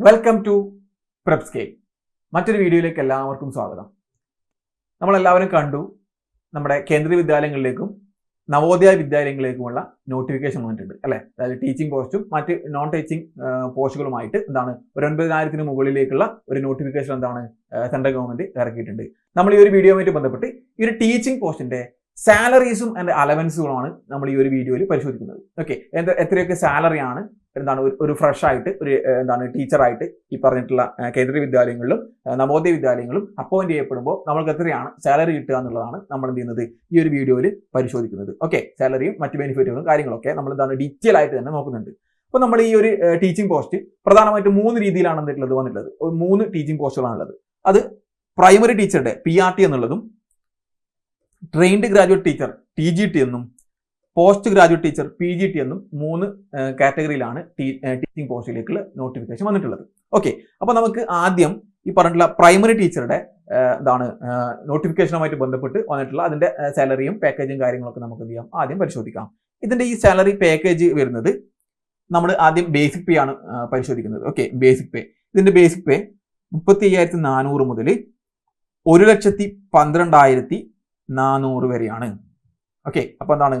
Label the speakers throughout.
Speaker 1: Welcome to പ്രെപ്സ്കേ മറ്റൊരു വീഡിയോയിലേക്ക് എല്ലാവർക്കും സ്വാഗതം. നമ്മളെല്ലാവരും കണ്ടു നമ്മുടെ കേന്ദ്രീയ വിദ്യാലയങ്ങളിലേക്കും നവോദയ വിദ്യാലയങ്ങളിലേക്കുമുള്ള നോട്ടിഫിക്കേഷൻ വന്നിട്ടുണ്ട് അല്ലേ? അതായത് ടീച്ചിങ് പോസ്റ്റും മറ്റ് നോൺ ടീച്ചിങ് പോസ്റ്റുകളുമായിട്ട് എന്താണ് ഒരു ഒൻപതിനായിരത്തിന് മുകളിലേക്കുള്ള ഒരു നോട്ടിഫിക്കേഷൻ എന്താണ് സെൻട്രൽ ഗവൺമെന്റ് ഇറക്കിയിട്ടുണ്ട്. നമ്മൾ ഈ ഒരു വീഡിയോയുമായിട്ട് ബന്ധപ്പെട്ട് ഈ ഒരു ടീച്ചിങ് പോസ്റ്റിന്റെ സാലറീസും ആൻഡ് അലവൻസുകളുമാണ് നമ്മൾ ഈ ഒരു വീഡിയോയിൽ പരിശോധിക്കുന്നത്. ഓക്കെ എത്രയൊക്കെ സാലറിയാണ് എന്താണ് ഒരു- ഫ്രഷ് ആയിട്ട് ഒരു എന്താണ് ടീച്ചറായിട്ട് ഈ പറഞ്ഞിട്ടുള്ള കേന്ദ്ര വിദ്യാലയങ്ങളിലും നവോദയ വിദ്യാലയങ്ങളും അപ്പോയിന്റ് ചെയ്യപ്പെടുമ്പോൾ നമ്മൾക്ക് എത്രയാണ് സാലറി കിട്ടുക എന്നുള്ളതാണ് നമ്മൾ എന്ത് ചെയ്യുന്നത് ഈ ഒരു വീഡിയോയിൽ പരിശോധിക്കുന്നത്. ഓക്കെ സാലറിയും മറ്റ് ബെനിഫിറ്റുകളും കാര്യങ്ങളൊക്കെ നമ്മൾ എന്താണ് ഡീറ്റെയിൽ ആയിട്ട് തന്നെ നോക്കുന്നുണ്ട്. അപ്പോൾ നമ്മൾ ഈ ഒരു ടീച്ചിങ് പോസ്റ്റ് പ്രധാനമായിട്ട് മൂന്ന് രീതിയിലാണ് എന്തിട്ടുള്ളത് വന്നിട്ടുള്ളത്. മൂന്ന് ടീച്ചിങ് പോസ്റ്റുകളാണുള്ളത് അത് പ്രൈമറി ടീച്ചറുടെ പി ആർ ടി എന്നുള്ളതും trained graduate teacher T G T എന്നും post graduate teacher P G T എന്നും മൂന്ന് കാറ്റഗറിയിലാണ് ടീച്ചിങ് പോസ്റ്റിലേക്കുള്ള നോട്ടിഫിക്കേഷൻ വന്നിട്ടുള്ളത്. ഓക്കെ അപ്പോൾ നമുക്ക് ആദ്യം ഈ പറഞ്ഞിട്ടുള്ള പ്രൈമറി ടീച്ചറുടെ എന്താണ് നോട്ടിഫിക്കേഷനുമായിട്ട് ബന്ധപ്പെട്ട് വന്നിട്ടുള്ള അതിന്റെ സാലറിയും പാക്കേജും കാര്യങ്ങളൊക്കെ നമുക്ക് എന്ത് ചെയ്യാം ആദ്യം പരിശോധിക്കാം. ഇതിന്റെ ഈ സാലറി പാക്കേജ് വരുന്നത് നമ്മൾ ആദ്യം ബേസിക് പേ ആണ് പരിശോധിക്കുന്നത്. ഓക്കെ ബേസിക് പേ ഇതിന്റെ ബേസിക് പേ മുപ്പത്തി അയ്യായിരത്തി നാനൂറ് മുതൽ ഒരു ലക്ഷത്തി പന്ത്രണ്ടായിരത്തി നാനൂറ് വരെയാണ്. ഓക്കെ അപ്പോൾ എന്താണ്?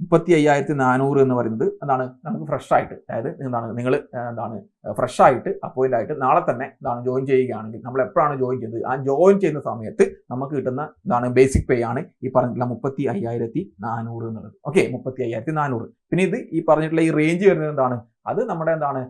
Speaker 1: മുപ്പത്തി അയ്യായിരത്തി നാനൂറ് എന്ന് പറയുന്നത് എന്താണ്? നമുക്ക് ഫ്രഷ് ആയിട്ട് അതായത് എന്താണ്? നിങ്ങൾ എന്താണ്? ഫ്രഷ് ആയിട്ട് അപ്പോയിന്റ് ആയിട്ട് നാളെ തന്നെ എന്താണ്? ജോയിൻ ചെയ്യുകയാണെങ്കിൽ നമ്മൾ എപ്പോഴാണ് ജോയിൻ ചെയ്യുന്നത്? ആ ജോയിൻ ചെയ്യുന്ന സമയത്ത് നമുക്ക് കിട്ടുന്ന എന്താണ്? ബേസിക് പേ ആണ് ഈ പറഞ്ഞിട്ടുള്ള മുപ്പത്തി അയ്യായിരത്തി നാനൂറ് എന്നുള്ളത്. ഓക്കെ മുപ്പത്തി അയ്യായിരത്തി നാനൂറ് പിന്നെ ഇത് ഈ പറഞ്ഞിട്ടുള്ള ഈ റേഞ്ച് വരുന്നത് എന്താണ്? അത് നമ്മുടെ എന്താണ്?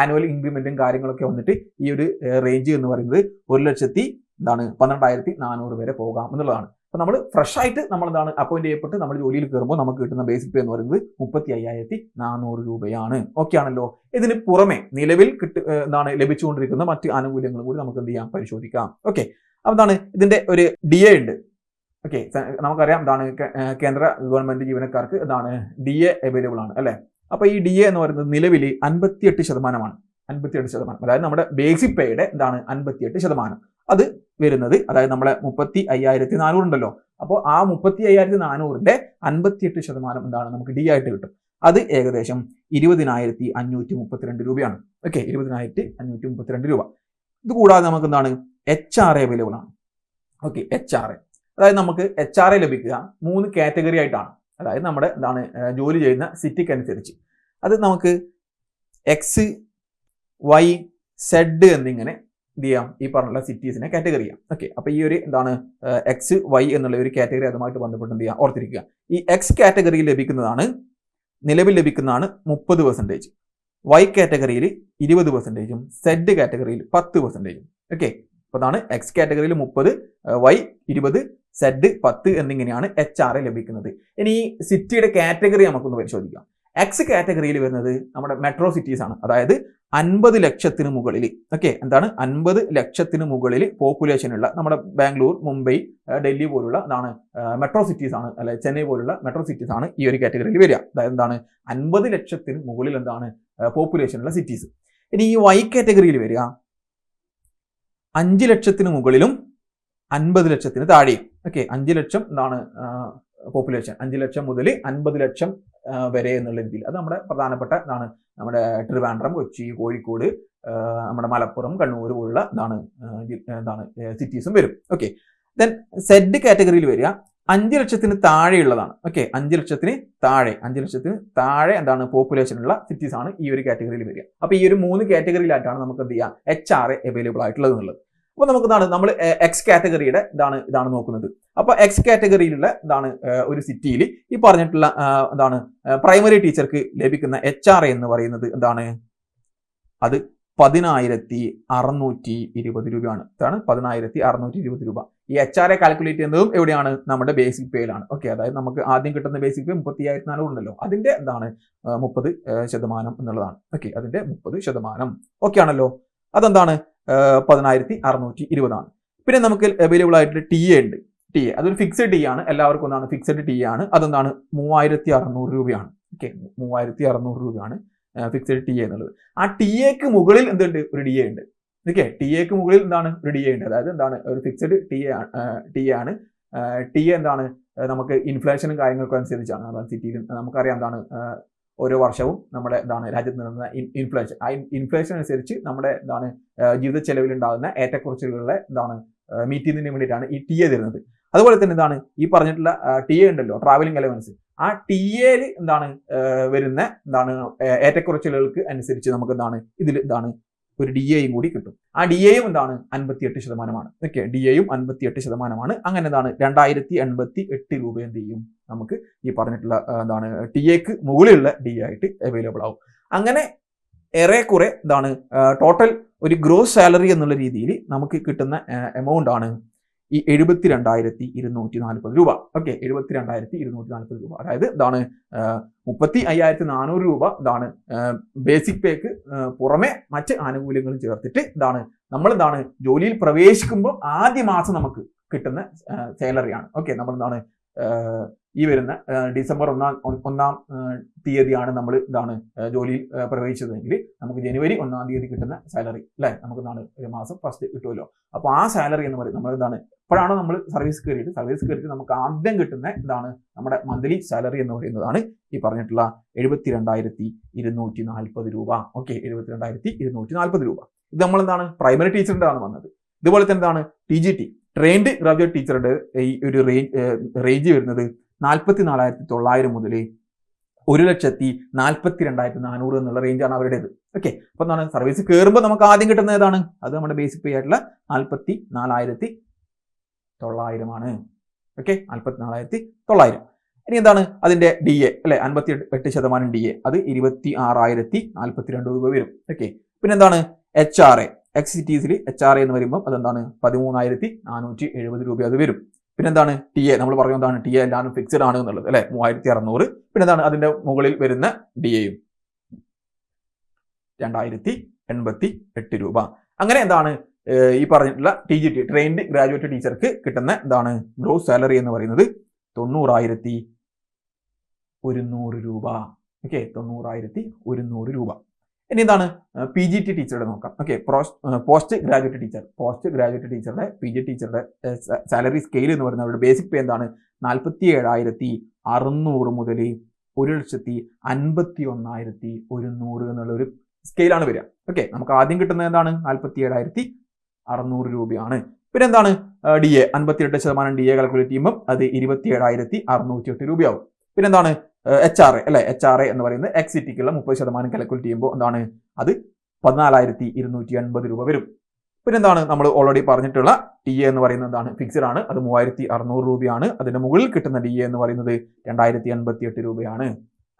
Speaker 1: ആനുവൽ ഇൻക്രിമെന്റും കാര്യങ്ങളൊക്കെ വന്നിട്ട് ഈ ഒരു റേഞ്ച് എന്ന് പറയുന്നത് ഒരു ലക്ഷത്തി എന്താണ് പന്ത്രണ്ടായിരത്തി നാനൂറ് വരെ പോകാം എന്നുള്ളതാണ്. അപ്പൊ നമ്മൾ ഫ്രഷ് ആയിട്ട് നമ്മൾ എന്താണ് അപ്പോയിന്റ് ചെയ്യപ്പെട്ട് നമ്മൾ ജോലിയിൽ കയറുമ്പോൾ നമുക്ക് കിട്ടുന്ന ബേസിക് പേ എന്ന് പറയുന്നത് മുപ്പത്തി അയ്യായിരത്തി നാനൂറ് രൂപയാണ്. ഓക്കെ ആണല്ലോ. ഇതിന് പുറമെ നിലവിൽ കിട്ടു എന്താണ് ലഭിച്ചുകൊണ്ടിരിക്കുന്ന മറ്റ് ആനുകൂല്യങ്ങളും കൂടി നമുക്ക് എന്ത് ചെയ്യാം? പരിശോധിക്കാം. ഓക്കെ അപ്പൊ എന്താണ് ഇതിന്റെ ഒരു ഡി എ ഉണ്ട് ഓക്കെ നമുക്കറിയാം എന്താണ് കേന്ദ്ര ഗവൺമെന്റ് ജീവനക്കാർക്ക് എന്താണ് ഡി എ അവൈലബിൾ ആണ് അല്ലെ? അപ്പൊ ഈ ഡി എ എന്ന് പറയുന്നത് നിലവിൽ അൻപത്തിയെട്ട് ശതമാനമാണ്. അൻപത്തിയെട്ട് ശതമാനം. അതായത് നമ്മുടെ ബേസിക് പേയുടെ എന്താണ് അൻപത്തിയെട്ട് ശതമാനം. അത് വരുന്നത്. അതായത് നമ്മളെ മുപ്പത്തി അയ്യായിരത്തി നാനൂറ് ഉണ്ടല്ലോ. അപ്പോൾ ആ മുപ്പത്തി അയ്യായിരത്തി നാനൂറിന്റെ അൻപത്തിയെട്ട് ശതമാനം എന്താണ്? നമുക്ക് ഡി ആയിട്ട് കിട്ടും. അത് ഏകദേശം ഇരുപതിനായിരത്തി അഞ്ഞൂറ്റി മുപ്പത്തിരണ്ട് രൂപയാണ്. ഓക്കെ ഇരുപതിനായിരത്തി അഞ്ഞൂറ്റി മുപ്പത്തിരണ്ട് രൂപ. ഇത് കൂടാതെ നമുക്ക് എന്താണ്? എച്ച് ആർ എ അവൈലബിൾ ആണ്. ഓക്കെ എച്ച് ആർ എ അതായത് നമുക്ക് എച്ച് ആർ എ ലഭിക്കുക മൂന്ന് കാറ്റഗറി ആയിട്ടാണ്. അതായത് നമ്മുടെ എന്താണ് ജോലി ചെയ്യുന്ന സിറ്റിക്ക് അനുസരിച്ച്. അത് നമുക്ക് എക്സ് വൈ സെഡ് എന്നിങ്ങനെ എന്ത് ചെയ്യാം? ഈ പറഞ്ഞുള്ള സിറ്റീസിനെ കാറ്റഗറി ചെയ്യാം. ഓക്കെ അപ്പൊ ഈ ഒരു എന്താണ് എക്സ് വൈ എന്നുള്ള ഒരു കാറ്റഗറി അതുമായിട്ട് ബന്ധപ്പെട്ട് എന്ത് ചെയ്യാം? ഓർത്തിരിക്കുക. ഈ എക്സ് കാറ്റഗറിയിൽ ലഭിക്കുന്നതാണ് നിലവിൽ ലഭിക്കുന്നതാണ് മുപ്പത് പെർസെന്റേജ് വൈ കാറ്റഗറിയിൽ ഇരുപത് പെർസെന്റേജും സെഡ് കാറ്റഗറിയിൽ പത്ത് പെർസെന്റേജും ഓക്കെ അപ്പോൾ അതാണ് എക്സ് കാറ്റഗറിയിൽ മുപ്പത് വൈ ഇരുപത് സെഡ് പത്ത് എന്നിങ്ങനെയാണ് എച്ച് ആർ ലഭിക്കുന്നത്. ഇനി ഈ സിറ്റിയുടെ കാറ്റഗറി നമുക്കൊന്ന് പരിശോധിക്കാം. എക്സ് കാറ്റഗറിയിൽ വരുന്നത് നമ്മുടെ മെട്രോ സിറ്റീസ് ആണ്. അതായത് അൻപത് ലക്ഷത്തിന് മുകളിൽ. ഓക്കെ എന്താണ്? അൻപത് ലക്ഷത്തിന് മുകളിൽ പോപ്പുലേഷൻ ഉള്ള നമ്മുടെ ബാംഗ്ലൂർ മുംബൈ ഡൽഹി പോലുള്ള എന്താണ് മെട്രോ സിറ്റീസ് ആണ്. അല്ലെ ചെന്നൈ പോലുള്ള മെട്രോ സിറ്റീസ് ആണ് ഈ ഒരു കാറ്റഗറിയിൽ വരിക. അതായത് എന്താണ്? അൻപത് ലക്ഷത്തിന് മുകളിൽ എന്താണ് പോപ്പുലേഷൻ ഉള്ള സിറ്റീസ് ഇനി ഈ വൈ കാറ്റഗറിയിൽ വരിക. അഞ്ച് ലക്ഷത്തിന് മുകളിലും അൻപത് ലക്ഷത്തിന് താഴെയും. ഓക്കെ അഞ്ച് ലക്ഷം എന്താണ് പോപ്പുലേഷൻ അഞ്ച് ലക്ഷം മുതൽ അൻപത് ലക്ഷം വരെ എന്നുള്ള രീതിയിൽ. അത് നമ്മുടെ പ്രധാനപ്പെട്ട ഇതാണ്. നമ്മുടെ ട്രിവാൻഡ്രം കൊച്ചി കോഴിക്കോട് നമ്മുടെ മലപ്പുറം കണ്ണൂർ പോലുള്ള ഇതാണ് എന്താണ് സിറ്റീസും വരും. ഓക്കെ ദെൻ സെഡ് കാറ്റഗറിയിൽ വരിക. അഞ്ച് ലക്ഷത്തിന് താഴെയുള്ളതാണ്. ഓക്കെ അഞ്ച് ലക്ഷത്തിന് താഴെ. അഞ്ച് ലക്ഷത്തിന് താഴെ എന്താണ് പോപ്പുലേഷൻ ഉള്ള സിറ്റീസ് ആണ് ഈ ഒരു കാറ്റഗറിയിൽ വരിക. അപ്പൊ ഈ ഒരു മൂന്ന് കാറ്റഗറിയിലായിട്ടാണ് നമുക്ക് എന്ത് ചെയ്യാം? എച്ച് ആർ എ അവൈലബിൾ ആയിട്ടുള്ളത് എന്നുള്ളത്. അപ്പൊ നമുക്ക് ഇതാണ് നമ്മൾ എക്സ് കാറ്റഗറിയുടെ ഇതാണ് ഇതാണ് നോക്കുന്നത്. അപ്പൊ എക്സ് കാറ്റഗറിയിലുള്ള ഇതാണ് ഒരു സിറ്റിയിൽ ഈ പറഞ്ഞിട്ടുള്ള എന്താണ് പ്രൈമറി ടീച്ചർക്ക് ലഭിക്കുന്ന എച്ച് ആർ എന്ന് പറയുന്നത് എന്താണ്? അത് പതിനായിരത്തി അറുന്നൂറ്റി ഇരുപത് രൂപയാണ്. ഇതാണ് പതിനായിരത്തി അറുന്നൂറ്റി ഇരുപത് രൂപ. ഈ എച്ച് ആർ എ കാൽക്കുലേറ്റ് ചെയ്യുന്നതും എവിടെയാണ്? നമ്മുടെ ബേസിക് പേയിലാണ് ഓക്കെ അതായത് നമുക്ക് ആദ്യം കിട്ടുന്ന ബേസിക് പേ മുപ്പത്തി ആയിരത്തി നാനൂറ് ഉണ്ടല്ലോ. അതിന്റെ എന്താണ് മുപ്പത് ശതമാനം എന്നുള്ളതാണ്. ഓക്കെ അതിന്റെ മുപ്പത് ശതമാനം. ഓക്കെ ആണല്ലോ? അതെന്താണ്? പതിനായിരത്തി അറുന്നൂറ്റി ഇരുപതാണ് പിന്നെ നമുക്ക് അവൈലബിൾ ആയിട്ട് ടി എ ഉണ്ട്. ടി എ അതൊരു ഫിക്സഡ് ടി ആണ്. എല്ലാവർക്കും ഒന്നാണ് ഫിക്സഡ് ടി ആണ്. അതെന്താണ്? മൂവായിരത്തി അറുന്നൂറ് രൂപയാണ്. ഓക്കെ മൂവായിരത്തി അറുന്നൂറ് രൂപയാണ് ഫിക്സഡ് ടി എ എന്നുള്ളത്. ആ ടി എക്ക് മുകളിൽ എന്തുണ്ട്? ഒരു ഡി എ ഉണ്ട്. ഓക്കെ ടി എക്ക് മുകളിൽ എന്താണ്? ഒരു ഡി എ ഉണ്ട്. അതായത് എന്താണ്? ഒരു fixed T A T A ആണ്. ടി എ എന്താണ്? നമുക്ക് ഇൻഫ്ലേഷനും കാര്യങ്ങൾക്കും അനുസരിച്ചാണ്. സിറ്റിയിൽ നമുക്കറിയാം എന്താണ്? ഓരോ വർഷവും നമ്മുടെ ഇതാണ് രാജ്യത്ത് നടന്ന ഇൻഫ്ലേഷൻ ആ ഇൻഫ്ലേഷൻ അനുസരിച്ച് നമ്മുടെ എന്താണ് ജീവിത ചെലവിലുണ്ടാകുന്ന ഏറ്റക്കുറച്ചിലുകളെ എന്താണ് മീറ്റ് ചെയ്യുന്നതിന് വേണ്ടിയിട്ടാണ് ഈ ടി എ തരുന്നത്. അതുപോലെ തന്നെ ഇതാണ് ഈ പറഞ്ഞിട്ടുള്ള ടി എ ഉണ്ടല്ലോ ട്രാവലിംഗ് അലവൻസ് ആ ടി എയിൽ എന്താണ് വരുന്ന എന്താണ് ഏറ്റക്കുറച്ചിലുകൾക്ക് അനുസരിച്ച് നമുക്ക് എന്താണ് ഇതിൽ എന്താണ് ഒരു ഡി എയും കൂടി കിട്ടും. ആ ഡി എയും എന്താണ്? അൻപത്തിയെട്ട് ശതമാനമാണ്. ഓക്കെ ഡി എയും അൻപത്തിയെട്ട് ശതമാനമാണ്. അങ്ങനെ എന്താണ്? രണ്ടായിരത്തി എൺപത്തി എട്ട് രൂപ എന്ത് ചെയ്യും? നമുക്ക് ഈ പറഞ്ഞിട്ടുള്ള എന്താണ് ടി എക്ക് മുകളിലുള്ള ഡി ആയിട്ട് അവൈലബിൾ ആവും. അങ്ങനെ ഏറെക്കുറെ എന്താണ് ടോട്ടൽ ഒരു ഗ്രോസ് സാലറി എന്നുള്ള രീതിയിൽ നമുക്ക് കിട്ടുന്ന എമൗണ്ട് ആണ് ഈ എഴുപത്തി രണ്ടായിരത്തി ഇരുന്നൂറ്റി നാൽപ്പത് രൂപ. ഓക്കെ എഴുപത്തി രണ്ടായിരത്തി ഇരുന്നൂറ്റി നാൽപ്പത് രൂപ. അതായത് ഇതാണ് മുപ്പത്തി അയ്യായിരത്തി നാനൂറ് രൂപ ഇതാണ് ബേസിക് പേക്ക് പുറമെ മറ്റ് ആനുകൂല്യങ്ങളും ചേർത്തിട്ട് ഇതാണ് നമ്മൾ എന്താണ് ജോലിയിൽ പ്രവേശിക്കുമ്പോൾ ആദ്യ മാസം നമുക്ക് കിട്ടുന്ന സാലറിയാണ് ഓക്കെ നമ്മൾ എന്താണ് ഈ വരുന്ന ഡിസംബർ ഒന്നാം ഒന്നാം തീയതിയാണ് നമ്മൾ ഇതാണ് ജോലിയിൽ പ്രവേശിച്ചതെങ്കിൽ നമുക്ക് ജനുവരി ഒന്നാം തീയതി കിട്ടുന്ന സാലറി അല്ലെ? നമുക്ക് എന്താണ് ഒരു മാസം ഫസ്റ്റ് കിട്ടുമല്ലോ അപ്പോൾ ആ സാലറി എന്ന് പറയുന്നത് നമ്മൾ എന്താണ് ഇപ്പോഴാണ് നമ്മൾ സർവീസ് കയറിയിട്ട് സർവീസ് കയറിയിട്ട് നമുക്ക് ആദ്യം കിട്ടുന്ന ഇതാണ് നമ്മുടെ മന്ത്ലി സാലറി എന്ന് പറയുന്നതാണ് ഈ പറഞ്ഞിട്ടുള്ള എഴുപത്തി രണ്ടായിരത്തി ഇരുന്നൂറ്റി നാൽപ്പത് രൂപ. ഓക്കെ എഴുപത്തി രണ്ടായിരത്തി ഇരുന്നൂറ്റി നാൽപ്പത് രൂപ. ഇത് നമ്മൾ എന്താണ് പ്രൈമറി ടീച്ചറിന്റെ ആണ് വന്നത്. ഇതുപോലെ തന്നെ എന്താണ്? T G T. Trained graduate ടീച്ചറുടെ ഈ ഒരു റേഞ്ച് റേഞ്ച് വരുന്നത് നാൽപ്പത്തി നാലായിരത്തി തൊള്ളായിരം മുതൽ ഒരു ലക്ഷത്തി നാൽപ്പത്തി രണ്ടായിരത്തി നാനൂറ് എന്നുള്ള റേഞ്ചാണ് അവരുടേത്. ഓക്കെ അപ്പൊ എന്താണ്? സർവീസ് കയറുമ്പോൾ നമുക്ക് ആദ്യം കിട്ടുന്ന ഏതാണ്? അത് നമ്മുടെ ബേസിക് പേ ആയിട്ടുള്ള നാൽപ്പത്തി നാലായിരത്തി തൊള്ളായിരമാണ് ഓക്കെ നാൽപ്പത്തി നാലായിരത്തി തൊള്ളായിരം ഇനി എന്താണ്? അതിന്റെ ഡി എ അല്ലെ? അൻപത്തി എട്ട് ശതമാനം ഡി എ അത് ഇരുപത്തി ആറായിരത്തി നാൽപ്പത്തി രണ്ട് രൂപ വരും. ഓക്കെ പിന്നെ എന്താണ്? എച്ച് ആർ എ എക്സിറ്റീസിൽ എച്ച് ആർ എ എന്ന് വരുമ്പോൾ അതെന്താണ്? പതിമൂന്നായിരത്തി നാനൂറ്റി എഴുപത് രൂപ അത് വരും. പിന്നെ എന്താണ് ടി എ നമ്മൾ പറയുന്നത് എന്താണ്? ടി എ എല്ലാം ഫിക്സഡ് ആണ് എന്നുള്ളത് അല്ലെ? മൂവായിരത്തി അറുന്നൂറ് പിന്നെ എന്താണ് അതിന്റെ മുകളിൽ വരുന്ന ഡി എയും രണ്ടായിരത്തി എൺപത്തി എട്ട് രൂപ. അങ്ങനെ എന്താണ്? ഈ പറഞ്ഞിട്ടുള്ള T G T trained graduate ടീച്ചർക്ക് കിട്ടുന്ന എന്താണ്? ഗ്രോ സാലറി എന്ന് പറയുന്നത് തൊണ്ണൂറായിരത്തി ഒരുന്നൂറ് രൂപ. ഓക്കെ തൊണ്ണൂറായിരത്തി ഒരുന്നൂറ് രൂപ. ഇനി എന്താണ് പി ജി ടി ടീച്ചറുടെ നോക്കാം. Okay post graduate teacher post graduate ടീച്ചറുടെ പി ജി ടീച്ചറുടെ സാലറി സ്കെയിൽ എന്ന് പറയുന്നത് അവരുടെ ബേസിക് പേ എന്താണ്? നാൽപ്പത്തി ഏഴായിരത്തി അറുന്നൂറ് മുതൽ ഒരു ലക്ഷത്തി അൻപത്തി ഒന്നായിരത്തി ഒരുന്നൂറ് എന്നുള്ള ഒരു സ്കെയിലാണ് വരിക. ഓക്കെ നമുക്ക് ആദ്യം കിട്ടുന്നത് എന്താണ്? നാൽപ്പത്തി ഏഴായിരത്തി അറുന്നൂറ് രൂപയാണ്. പിന്നെ എന്താണ് ഡി എ അൻപത്തിയെട്ട് ശതമാനം ഡി എ കാൽക്കുലേറ്റ് ചെയ്യുമ്പോൾ അത് ഇരുപത്തി ഏഴായിരത്തി അറുന്നൂറ്റി എട്ട് രൂപയാവും. പിന്നെ എന്താണ് എച്ച് ആർ അല്ലെ? എച്ച് ആർ എന്ന് പറയുന്നത് എക്സിറ്റിക്കുള്ള മുപ്പത് ശതമാനം കാൽക്കുലേറ്റ് ചെയ്യുമ്പോൾ എന്താണ്? അത് പതിനാലായിരത്തി ഇരുന്നൂറ്റി അൻപത് രൂപ വരും. പിന്നെന്താണ് നമ്മൾ ഓൾറെഡി പറഞ്ഞിട്ടുള്ള ടി എ എന്ന് പറയുന്നത് എന്താണ്? ഫിക്സഡ് ആണ്. അത് മൂവായിരത്തി അറുന്നൂറ് രൂപയാണ്. അതിന്റെ മുകളിൽ കിട്ടുന്ന ഡി എ എന്ന് പറയുന്നത് രണ്ടായിരത്തി എൺപത്തി എട്ട് രൂപയാണ്.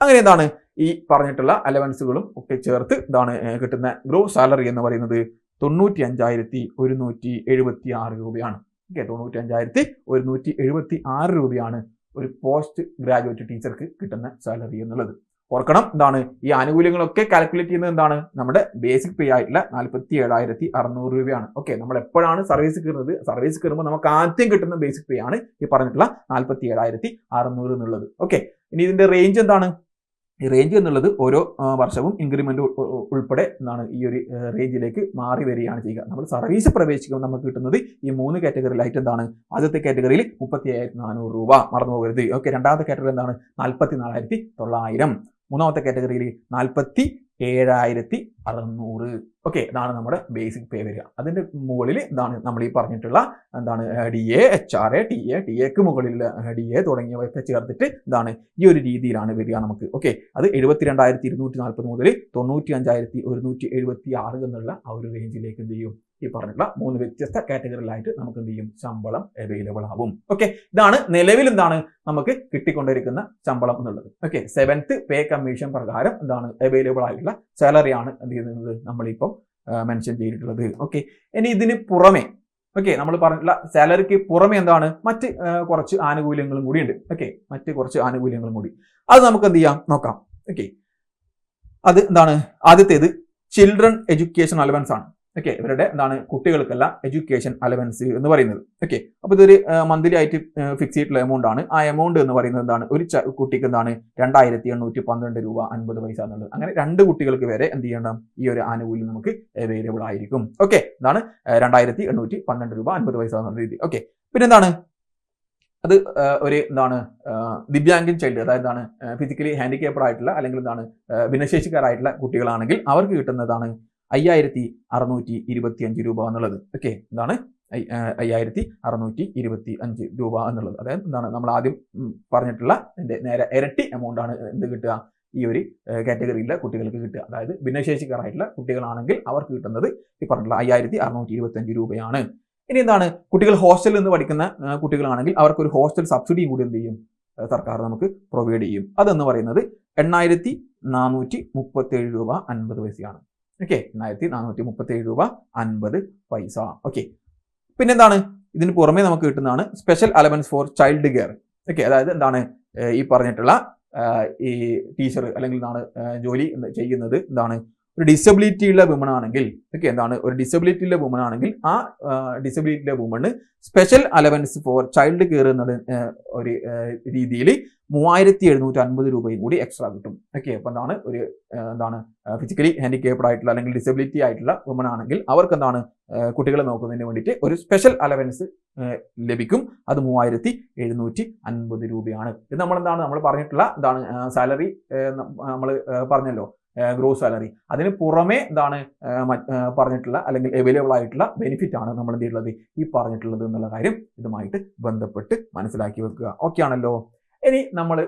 Speaker 1: അങ്ങനെ എന്താണ്? ഈ പറഞ്ഞിട്ടുള്ള അലവൻസുകളും ഒക്കെ ചേർത്ത് ഇതാണ് കിട്ടുന്ന ഗ്രോ സാലറി എന്ന് പറയുന്നത് തൊണ്ണൂറ്റി അഞ്ചായിരത്തി ഒരുന്നൂറ്റി എഴുപത്തി ആറ് രൂപയാണ്. ഓക്കെ തൊണ്ണൂറ്റി അഞ്ചായിരത്തി ഒരുന്നൂറ്റി എഴുപത്തി ആറ് രൂപയാണ് ഒരു പോസ്റ്റ് ഗ്രാജുവേറ്റ് ടീച്ചർക്ക് കിട്ടുന്ന സാലറി എന്നുള്ളത്. ഓർക്കണം എന്താണ് ഈ ആനുകൂല്യങ്ങളൊക്കെ കാൽക്കുലേറ്റ് ചെയ്യുന്നത് എന്താണ്? നമ്മുടെ ബേസിക് പേ ആയിട്ടുള്ള നാൽപ്പത്തി ഏഴായിരത്തി അറുന്നൂറ് രൂപയാണ്. ഓക്കെ നമ്മൾ എപ്പോഴാണ് സർവീസ് കയറുന്നത്? സർവീസ് കയറുമ്പോൾ നമുക്ക് ആദ്യം കിട്ടുന്ന ബേസിക് പേ ആണ് ഈ പറഞ്ഞിട്ടുള്ള നാൽപ്പത്തി ഏഴായിരത്തി അറുന്നൂറ് എന്നുള്ളത്. ഓക്കെ ഇനി ഇതിന്റെ റേഞ്ച് എന്താണ്? ഈ റേഞ്ച് എന്നുള്ളത് ഓരോ വർഷവും ഇൻക്രിമെന്റ് ഉൾപ്പെടെ എന്താണ് ഈ ഒരു റേഞ്ചിലേക്ക് മാറി വരികയാണ് ചെയ്യുക. നമ്മൾ സർവീസ് പ്രവേശിക്കുമ്പോൾ നമുക്ക് കിട്ടുന്നത് ഈ മൂന്ന് കാറ്റഗറിയിലായിട്ട് എന്താണ് ആദ്യത്തെ കാറ്റഗറിയിൽ മുപ്പത്തി നാനൂറ് രൂപ. മറന്നു പോകരുത്. ഓക്കെ രണ്ടാമത്തെ കാറ്റഗറി എന്താണ്? നാൽപ്പത്തി നാലായിരത്തി തൊള്ളായിരം മൂന്നാമത്തെ കാറ്റഗറിയിൽ നാൽപ്പത്തി ഏഴായിരത്തി അറുന്നൂറ് ഓക്കെ ഇതാണ് നമ്മുടെ ബേസിക് പേ വരിക. അതിന്റെ മുകളിൽ ഇതാണ് നമ്മൾ ഈ പറഞ്ഞിട്ടുള്ള എന്താണ് D A H R A T A T എക്ക് മുകളിൽ ഡി എ തുടങ്ങിയവയൊക്കെ ചേർത്തിട്ട് ഇതാണ് ഈ ഒരു രീതിയിലാണ് വരിക നമുക്ക്. ഓക്കെ അത് എഴുപത്തി രണ്ടായിരത്തി ഇരുന്നൂറ്റി നാൽപ്പത് മുതൽ തൊണ്ണൂറ്റി അഞ്ചായിരത്തി ഒരുന്നൂറ്റി എഴുപത്തി ആറ് എന്നുള്ള ആ ഒരു റേഞ്ചിലേക്ക് എന്ത് ചെയ്യും? ഈ പറഞ്ഞിട്ടുള്ള മൂന്ന് വ്യത്യസ്ത കാറ്റഗറിയിലായിട്ട് നമുക്ക് എന്ത് ചെയ്യും? ശമ്പളം അവൈലബിൾ ആവും. ഓക്കെ ഇതാണ് നിലവിൽ എന്താണ് നമുക്ക് കിട്ടിക്കൊണ്ടിരിക്കുന്ന ശമ്പളം എന്നുള്ളത്. ഓക്കെ സെവൻത്ത് പേ കമ്മീഷൻ പ്രകാരം എന്താണ് അവൈലബിൾ ആയിട്ടുള്ള സാലറി ആണ് എന്ത് ചെയ്യുന്നത് നമ്മളിപ്പോൾ മെൻഷൻ ചെയ്തിട്ടുള്ളത്. ഓക്കെ ഇനി ഇതിന് പുറമെ ഓക്കെ നമ്മൾ പറഞ്ഞിട്ടുള്ള സാലറിക്ക് പുറമെ എന്താണ്? മറ്റ് കുറച്ച് ആനുകൂല്യങ്ങളും കൂടി ഉണ്ട്. ഓക്കെ മറ്റ് കുറച്ച് ആനുകൂല്യങ്ങളും കൂടി. അത് നമുക്ക് എന്ത് ചെയ്യാം? നോക്കാം. ഓക്കെ അത് എന്താണ്? ആദ്യത്തേത് ചിൽഡ്രൻ എഡ്യൂക്കേഷൻ അലവൻസ് ആണ്. ഓക്കെ ഇവരുടെ എന്താണ് കുട്ടികൾക്കല്ല എഡ്യൂക്കേഷൻ അലവൻസ് എന്ന് പറയുന്നത്. ഓക്കെ അപ്പോൾ ഇതൊരു മന്ത്ലി ആയിട്ട് ഫിക്സ് ചെയ്തിട്ടുള്ള എമൗണ്ട് ആണ്. ആ എമൗണ്ട് എന്ന് പറയുന്നത് എന്താണ്? ഒരു കുട്ടിക്ക് എന്താണ്? രണ്ടായിരത്തി എണ്ണൂറ്റി പന്ത്രണ്ട് രൂപ അൻപത് പൈസ എന്നുള്ളത്. അങ്ങനെ രണ്ട് കുട്ടികൾക്ക് വരെ എന്ത് ചെയ്യണം? ഈ ഒരു ആനുകൂല്യം നമുക്ക് അവൈലബിൾ ആയിരിക്കും. ഓക്കെ എന്താണ് രണ്ടായിരത്തി എണ്ണൂറ്റി പന്ത്രണ്ട് രൂപ അൻപത് പൈസ എന്നുള്ള രീതി. ഓക്കെ പിന്നെ എന്താണ്? അത് ഒരു എന്താണ് ദിവ്യാംഗൻ ചൈൽഡ് അതായത് എന്താണ് ഫിസിക്കലി ഹാൻഡിക്കേപ്പഡ് ആയിട്ടുള്ള അല്ലെങ്കിൽ എന്താണ് ഭിന്നശേഷിക്കാരായിട്ടുള്ള കുട്ടികളാണെങ്കിൽ അവർക്ക് കിട്ടുന്നതാണ് അയ്യായിരത്തി അറുന്നൂറ്റി ഇരുപത്തി അഞ്ച് രൂപ എന്നുള്ളത്. ഓക്കെ എന്താണ്? അയ്യായിരത്തി അറുന്നൂറ്റി ഇരുപത്തി അഞ്ച് രൂപ എന്നുള്ളത്. അതായത് എന്താണ്? നമ്മൾ ആദ്യം പറഞ്ഞിട്ടുള്ള എന്റെ നേരെ ഇരട്ടി എമൗണ്ട് ആണ് എന്ത് കിട്ടുക? ഈ ഒരു കാറ്റഗറിയിലെ കുട്ടികൾക്ക് കിട്ടുക. അതായത് ഭിന്നശേഷിക്കാരായിട്ടുള്ള കുട്ടികളാണെങ്കിൽ അവർക്ക് കിട്ടുന്നത് ഈ പറഞ്ഞിട്ടുള്ള അയ്യായിരത്തി അറുന്നൂറ്റി ഇരുപത്തി അഞ്ച് രൂപയാണ്. ഇനി എന്താണ്? കുട്ടികൾ ഹോസ്റ്റലിൽ നിന്ന് പഠിക്കുന്ന കുട്ടികളാണെങ്കിൽ അവർക്ക് ഒരു ഹോസ്റ്റൽ സബ്സിഡിയും കൂടി എന്ത് ചെയ്യും? സർക്കാർ നമുക്ക് പ്രൊവൈഡ് ചെയ്യും. അതെന്ന് പറയുന്നത് എണ്ണായിരത്തി നാനൂറ്റി മുപ്പത്തേഴ് രൂപ അൻപത് പൈസയാണ്. ഓക്കെ എണ്ണായിരത്തി നാനൂറ്റി മുപ്പത്തി ഏഴ് രൂപ അൻപത് പൈസ. ഓക്കെ പിന്നെന്താണ്? ഇതിന് പുറമെ നമുക്ക് കിട്ടുന്നതാണ് special allowance for child care okay അതായത് എന്താണ്? ഈ പറഞ്ഞിട്ടുള്ള ഈ ടീച്ചർ അല്ലെങ്കിൽ എന്താണ് ജോലി ചെയ്യുന്നത് എന്താണ്? ഒരു ഡിസബിലിറ്റി ഉള്ള വുമൺ ആണെങ്കിൽ ഓക്കെ എന്താണ്? ഒരു ഡിസബിലിറ്റി ഉള്ള വുമൺ ആണെങ്കിൽ ആ ഡിസബിലിറ്റി ഉള്ള woman special allowance for child care എന്നുള്ള ഒരു രീതിയിൽ മൂവായിരത്തി എഴുന്നൂറ്റി അൻപത് രൂപയും കൂടി എക്സ്ട്രാ കിട്ടും. ഓക്കെ അപ്പോൾ എന്താണ്? ഒരു എന്താണ്? ഫിസിക്കലി ഹാൻഡിക്കേപ്ഡ് ആയിട്ടുള്ള അല്ലെങ്കിൽ ഡിസബിലിറ്റി ആയിട്ടുള്ള വുമൺ ആണെങ്കിൽ അവർക്ക് എന്താണ്? കുട്ടികളെ നോക്കുന്നതിന് വേണ്ടിയിട്ട് ഒരു സ്പെഷ്യൽ അലവൻസ് ലഭിക്കും. അത് മൂവായിരത്തി എഴുന്നൂറ്റി അൻപത് രൂപയാണ്. ഇത് നമ്മൾ എന്താണ് നമ്മൾ പറഞ്ഞിട്ടുള്ള എന്താണ് സാലറി നമ്മൾ പറഞ്ഞല്ലോ. ഗ്രോസ് സാലറി അതിന് പുറമേ ആഹ് പറഞ്ഞിട്ടുള്ള അല്ലെങ്കിൽ അവൈലബിൾ ആയിട്ടുള്ള ബെനിഫിറ്റ് ആണ് നമ്മൾ എന്ത് ചെയ്യുള്ളത് ഈ പറഞ്ഞിട്ടുള്ളത് എന്നുള്ള കാര്യം ഇതുമായിട്ട് ബന്ധപ്പെട്ട് മനസ്സിലാക്കി വെക്കുക. ഓക്കെ ആണല്ലോ? ഇനി നമ്മൾ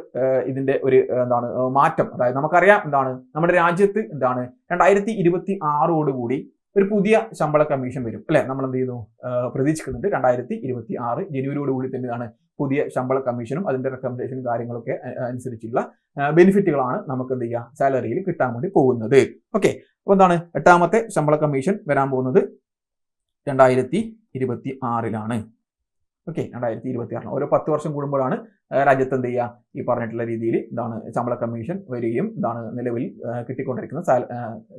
Speaker 1: ഇതിന്റെ ഒരു എന്താണ് മാറ്റം. അതായത് നമുക്കറിയാം എന്താണ്? നമ്മുടെ രാജ്യത്ത് എന്താണ്? രണ്ടായിരത്തി ഇരുപത്തി ആറോടുകൂടി ഒരു പുതിയ ശമ്പള കമ്മീഷൻ വരും. അല്ലെ? നമ്മൾ എന്ത് ചെയ്യുന്നു പ്രതീക്ഷിക്കുന്നുണ്ട്. രണ്ടായിരത്തി ഇരുപത്തി ആറ് ജനുവരിയോട് കൂടി തന്നെയാണ് പുതിയ ശമ്പള കമ്മീഷനും അതിന്റെ റെക്കമെൻഡേഷനും കാര്യങ്ങളൊക്കെ അനുസരിച്ചുള്ള ബെനിഫിറ്റുകളാണ് നമുക്ക് എന്ത് ചെയ്യുക? സാലറിയിൽ കിട്ടാൻ വേണ്ടി പോകുന്നത്. ഓക്കെ. അപ്പോൾ എന്താണ്? എട്ടാമത്തെ ശമ്പള കമ്മീഷൻ വരാൻ പോകുന്നത് രണ്ടായിരത്തി ഇരുപത്തി ആറിലാണ് ഓക്കെ രണ്ടായിരത്തി ഇരുപത്തി ആറിന് ഓരോ പത്ത് വർഷം കൂടുമ്പോഴാണ് രാജ്യത്ത് എന്ത് ചെയ്യുക ഈ പറഞ്ഞിട്ടുള്ള രീതിയിൽ ഇതാണ് ശമ്പള കമ്മീഷൻ വരികയും ഇതാണ് നിലവിൽ കിട്ടിക്കൊണ്ടിരിക്കുന്ന